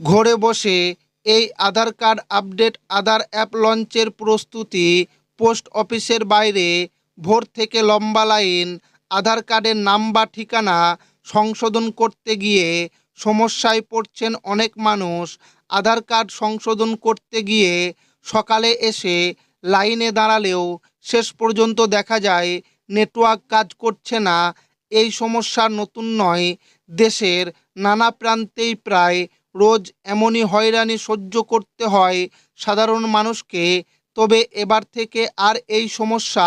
ঘরে বসে এই Aadhaar card update, Aadhaar app লঞ্চের প্রস্তুতি, পোস্ট অফিসের বাইরে, ভোর থেকে লম্বা লাইন, আধার কার্ডের নাম বা ঠিকানা সংশোধন করতে গিয়ে সমস্যায় পড়ছেন অনেক মানুষ। আধার কার্ড সংশোধন করতে গিয়ে সকালে এসে লাইনে দাঁড়ালেও শেষ পর্যন্ত দেখা যায় নেটওয়ার্ক কাজ করছে না। এই সমস্যা নতুন নয়। দেশের নানা প্রান্তেই প্রায় রোজ এমনই হয়রানি সহ্য করতে হয় সাধারণ মানুষকে, তবে এবার থেকে আর এই সমস্যা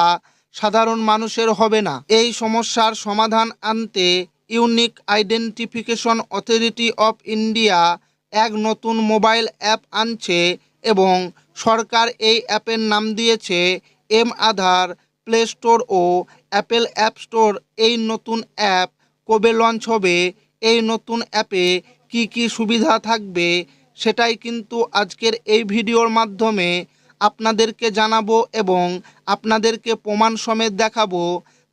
সাধারণ মানুষের হবে না। এই সমস্যার সমাধান আনতে unique identification authority of India এক নতুন মোবাইল অ্যাপ আনছে এবং সরকার এই অ্যাপের নাম দিয়েছে এম আধার প্লে স্টোর ও অ্যাপেল অ্যাপ স্টোর। এই নতুন অ্যাপ কবে লঞ্চ হবে? এই নতুন অ্যাপে কি কি সুবিধা থাকবে সেটাই কিন্তু আজকের এই ভিডিওর মাধ্যমে আপনাদেরকে জানাব এবং আপনাদেরকে প্রমাণ সমেত দেখাবো।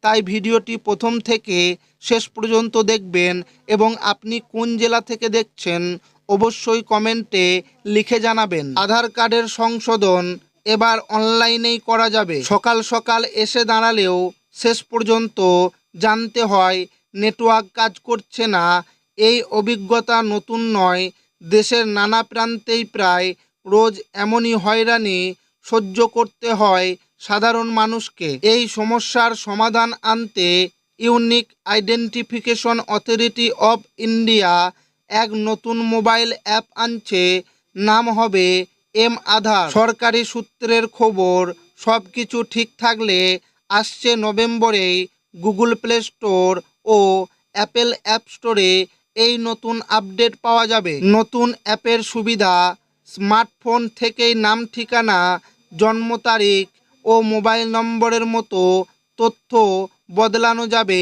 তাই ভিডিওটি প্রথম থেকে শেষ পর্যন্ত দেখবেন এবং আপনি কোন জেলা থেকে দেখছেন অবশ্যই কমেন্টে লিখে জানাবেন। আধার কার্ডের সংশোধন এবার অনলাইনেই করা যাবে। সকাল সকাল এসে দাঁড়ালেও শেষ পর্যন্ত জানতে হয়, নেটওয়ার্ক কাজ করছে না এই অভিজ্ঞতা নতুন নয়। দেশের নানা প্রান্তেই প্রায় রোজ এমনই হয়রানি সহ্য করতে হয় সাধারণ মানুষকে। এই সমস্যার সমাধান আনতে unique identification authority of India এক নতুন মোবাইল অ্যাপ আনছে। নাম হবে এম আধার। সরকারি সূত্রের খবর সব কিছু ঠিক থাকলে আসছে নভেম্বরেই গুগল প্লে স্টোর ও অ্যাপেল অ্যাপ স্টোরে এই নতুন আপডেট পাওয়া যাবে। নতুন অ্যাপের সুবিধা, স্মার্টফোন থেকেই নাম ঠিকানা, জন্ম তারিখ ও মোবাইল নম্বরের মতো তথ্য বদলানো যাবে।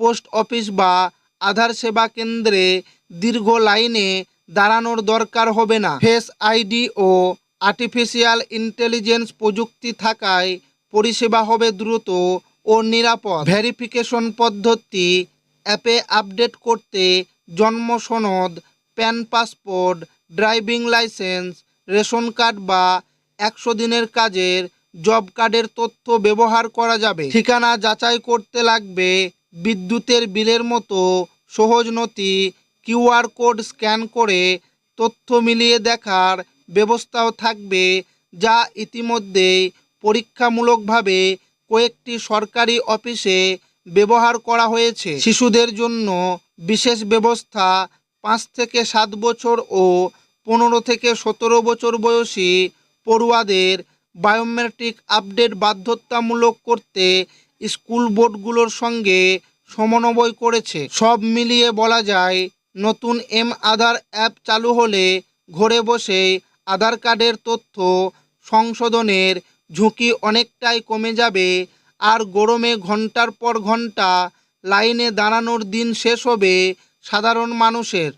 পোস্ট অফিস বা আধার সেবা কেন্দ্রে দীর্ঘ লাইনে দাঁড়ানোর দরকার হবে না। ফেস আইডি ও আর্টিফিশিয়াল ইন্টেলিজেন্স প্রযুক্তি থাকায় পরিষেবা হবে দ্রুত ও নিরাপদ। ভেরিফিকেশন পদ্ধতি অ্যাপে আপডেট করতে জন্ম সনদ, PAN passport, driving licence, ration card বা একশো দিনের কাজের জব কার্ডের তথ্য ব্যবহার করা যাবে। ঠিকানা যাচাই করতে লাগবে বিদ্যুতের বিলের মতো সহজ নথি কিউআর কোড স্ক্যান করে তথ্য মিলিয়ে দেখার ব্যবস্থাও থাকবে যা ইতিমধ্যেই পরীক্ষামূলকভাবে কয়েকটি সরকারি অফিসে ব্যবহার করা হয়েছে। শিশুদের জন্য বিশেষ ব্যবস্থা পাঁচ থেকে সাত বছর ও পনেরো থেকে সতেরো বছর বয়সী পড়ুয়াদের বায়োমেট্রিক আপডেট বাধ্যতামূলক করতে স্কুল বোর্ডগুলোর সঙ্গে সমন্বয় করেছে। সব মিলিয়ে বলা যায়, নতুন এম আধার অ্যাপ চালু হলে ঘরে বসে আধার কার্ডের তথ্য সংশোধনের ঝুঁকি অনেকটাই কমে যাবে, আর গরমে ঘণ্টার পর ঘণ্টা লাইনে দাঁড়ানোর দিন শেষ হবে সাধারণ মানুষের।